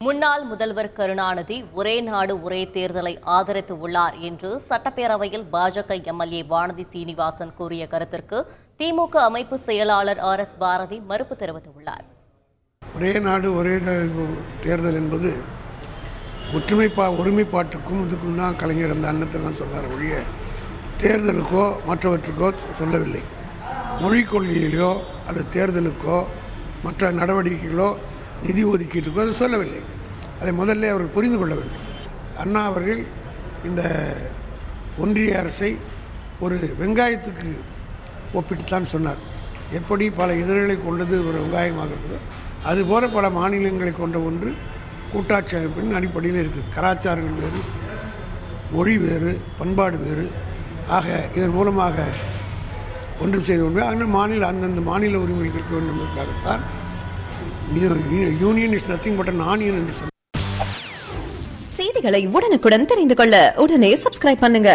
முன்னாள் முதல்வர் கருணாநிதி ஒரே நாடு ஒரே தேர்தலை ஆதரித்து உள்ளார் என்று சட்டப்பேரவையில் பாஜக எம்எல்ஏ வானதி சீனிவாசன் கூறிய கருத்திற்கு திமுக அமைப்பு செயலாளர் ஆர் எஸ் பாரதி மறுப்பு தெரிவித்துள்ளார். ஒரே நாடு ஒரே தேர்தல் என்பது ஒற்றுமைப்பா ஒருமைப்பாட்டுக்கும் இதுக்கும் தான் கலைஞர் அந்த அன்னத்தில் தான் சொன்னார் ஒழிய தேர்தலுக்கோ மற்றவற்றுக்கோ சொல்லவில்லை. மொழிக் கொள்கையிலோ அல்லது தேர்தலுக்கோ மற்ற நடவடிக்கைகளோ நிதி ஒதுக்கீட்டுக்கோ அது சொல்லவில்லை. அதை முதல்ல அவர்கள் புரிந்து கொள்ள வேண்டும் அண்ணா அவர்கள் இந்த ஒன்றிய அரசை ஒரு வெங்காயத்துக்கு ஒப்பிட்டுத்தான் சொன்னார். எப்படி பல இதழ்களை கொண்டது ஒரு வெங்காயமாக இருக்குதோ அதுபோல பல மாநிலங்களை கொண்ட ஒன்று கூட்டாட்சி அமைப்பின் அடிப்படையில் இருக்குது கலாச்சாரங்கள் வேறு மொழி வேறு பண்பாடு வேறு. ஆக இதன் மூலமாக ஒன்றும் செய்து கொண்டு ஆனால் மாநில அந்தந்த மாநில உரிமைகள் இருக்க வேண்டும் என்பதற்காகத்தான் union is nothing but an onion என்று செய்திகளை உடனுக்குடன் தெரிந்து கொள்ள உடனே சப்ஸ்கிரைப் பண்ணுங்க.